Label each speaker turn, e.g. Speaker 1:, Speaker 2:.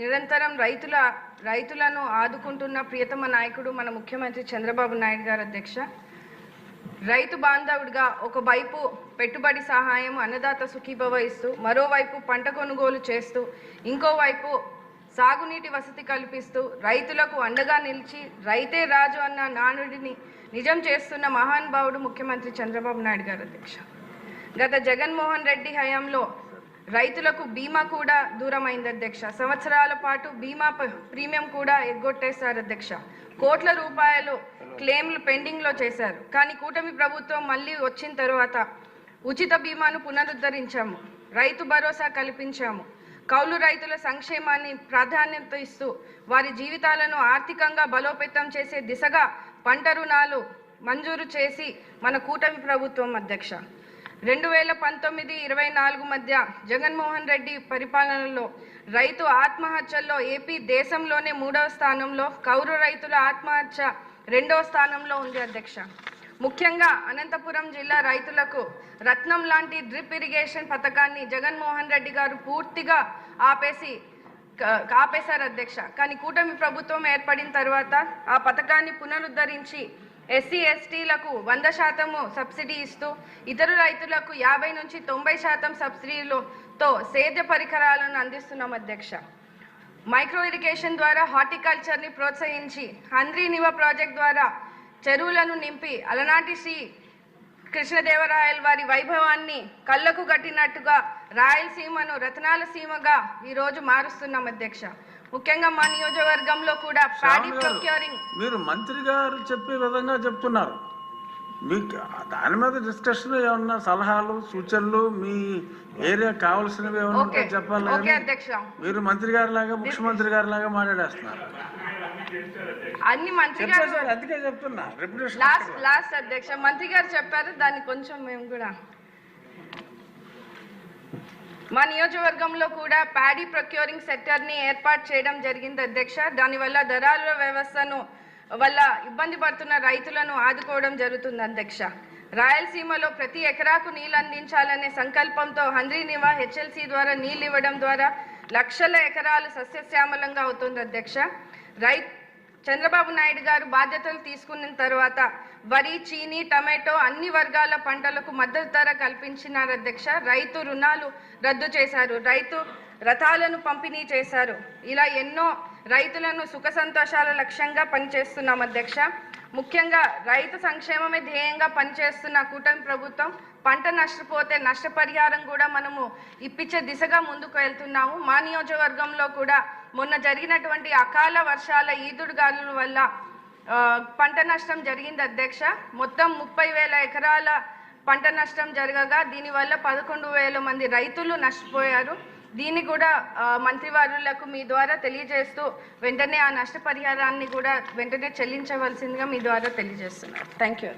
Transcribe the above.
Speaker 1: నిరంతరం రైతుల రైతులను ఆదుకుంటున్న ప్రియతమ నాయకుడు మన ముఖ్యమంత్రి చంద్రబాబు నాయుడు గారు అధ్యక్ష. రైతు బాంధవుడిగా ఒకవైపు పెట్టుబడి సహాయం అన్నదాత సుఖీభవ ఇస్తూ మరోవైపు పంట కొనుగోలు చేస్తూ ఇంకోవైపు సాగునీటి వసతి కల్పిస్తూ రైతులకు అండగా నిలిచి రైతే రాజు అన్న నానుడిని నిజం చేస్తున్న మహానుభావుడు ముఖ్యమంత్రి చంద్రబాబు నాయుడు గారు అధ్యక్ష. గత జగన్మోహన్ రెడ్డి హయాంలో రైతులకు బీమా కూడా దూరమైంది అధ్యక్ష. సంవత్సరాల పాటు బీమా ప్రీమియం కూడా ఎగ్గొట్టేశారు అధ్యక్ష. కోట్ల రూపాయలు క్లెయిమ్లు పెండింగ్లో చేశారు. కానీ కూటమి ప్రభుత్వం మళ్ళీ వచ్చిన తర్వాత ఉచిత బీమాను పునరుద్ధరించాము. రైతు భరోసా కల్పించాము. కౌలు రైతుల సంక్షేమాన్ని ప్రాధాన్యత ఇస్తూ వారి జీవితాలను ఆర్థికంగా బలోపేతం చేసే దిశగా పంట రుణాలు మంజూరు చేసి మన కూటమి ప్రభుత్వం అధ్యక్ష. రెండు వేల పంతొమ్మిది ఇరవై నాలుగు మధ్య జగన్మోహన్ రెడ్డి పరిపాలనలో రైతు ఆత్మహత్యల్లో ఏపీ దేశంలోనే మూడవ స్థానంలో కౌరు రైతుల ఆత్మహత్య రెండవ స్థానంలో ఉంది అధ్యక్ష. ముఖ్యంగా అనంతపురం జిల్లా రైతులకు రత్నం లాంటి డ్రిప్ ఇరిగేషన్ పథకాన్ని జగన్మోహన్ రెడ్డి గారు పూర్తిగా ఆపేసి ఆపేశారు అధ్యక్ష. కానీ కూటమి ప్రభుత్వం ఏర్పడిన తర్వాత ఆ పథకాన్ని పునరుద్ధరించి ఎస్సీ ఎస్టీలకు వంద శాతము సబ్సిడీ ఇస్తూ ఇతర రైతులకు యాభై నుంచి తొంభై శాతం సబ్సిడీలతో సేద్య పరికరాలను అందిస్తున్నాం అధ్యక్ష. మైక్రో ఇరిగేషన్ ద్వారా హార్టికల్చర్ని ప్రోత్సహించి హంద్రీ నివ ప్రాజెక్ట్ ద్వారా చెరువులను నింపి అలనాటి శ్రీ కృష్ణదేవరాయల వారి వైభవాన్ని కళ్ళకు కట్టినట్టుగా రాయలసీమను రత్నాల సీమగా ఈరోజు మారుస్తున్నాం అధ్యక్ష. ముఖ్యంగా మా నియోజకవర్గంలో కూడా ప్యాడీ ప్రొక్యూరింగ్
Speaker 2: మీరు మంత్రి గారు చెప్పే విధంగా చెప్తున్నారు. మీకు దాని మీద డిస్కషన్ ఏమన్నా సలహాలు సూచనలు మీ ఏరియా కావాల్సినవి ఏమన్నా చెప్పాలి మీరు మంత్రి గారి లాగా ముఖ్యమంత్రి గారి లాగా మాట్లాడేస్తున్నారు.
Speaker 1: అన్ని మంత్రి గారు
Speaker 2: అందుకే చెప్తున్నా.
Speaker 1: లాస్ట్ లాస్ట్ అధ్యక్ష మంత్రి గారు చెప్పారు దాన్ని కొంచెం మేము కూడా మా నియోజకవర్గంలో కూడా ప్యాడీ ప్రొక్యూరింగ్ సెక్టర్ని ఏర్పాటు చేయడం జరిగింది అధ్యక్ష. దానివల్ల దళారుల వ్యవస్థను వల్ల ఇబ్బంది పడుతున్న రైతులను ఆదుకోవడం జరుగుతుంది అధ్యక్ష. రాయలసీమలో ప్రతి ఎకరాకు నీళ్ళు అందించాలనే సంకల్పంతో హంద్రీ నివా హెచ్ఎల్సి ద్వారా నీళ్ళు ఇవ్వడం ద్వారా లక్షల ఎకరాలు సస్యశ్యామలంగా అవుతుంది అధ్యక్ష. రై చంద్రబాబు నాయుడు గారు బాధ్యతలు తీసుకున్న తర్వాత వరి చీని టమాటో అన్ని వర్గాల పంటలకు మద్దతు ధర కల్పించినారు అధ్యక్ష. రైతు రుణాలు రద్దు చేశారు. రైతు రథాలను పంపిణీ చేశారు. ఇలా ఎన్నో రైతులను సుఖ సంతోషాల లక్ష్యంగా పనిచేస్తున్నాం అధ్యక్ష. ముఖ్యంగా రైతు సంక్షేమమే ధ్యేయంగా పనిచేస్తున్న కూటమి ప్రభుత్వం పంట నష్టపోతే నష్టపరిహారం కూడా మనము ఇప్పించే దిశగా ముందుకు వెళ్తున్నాము. మా నియోజకవర్గంలో కూడా మొన్న జరిగినటువంటి అకాల వర్షాల ఈదుడుగాలుల వల్ల పంట నష్టం జరిగింది అధ్యక్ష. మొత్తం ముప్పై వేల ఎకరాల పంట నష్టం జరగగా దీనివల్ల పదకొండు వేల మంది రైతులు నష్టపోయారు. దీన్ని కూడా మంత్రివారులకు మీ ద్వారా తెలియజేస్తూ వెంటనే ఆ నష్టపరిహారాన్ని కూడా వెంటనే చెల్లించవలసిందిగా మీ ద్వారా తెలియజేస్తున్నారు. Thank you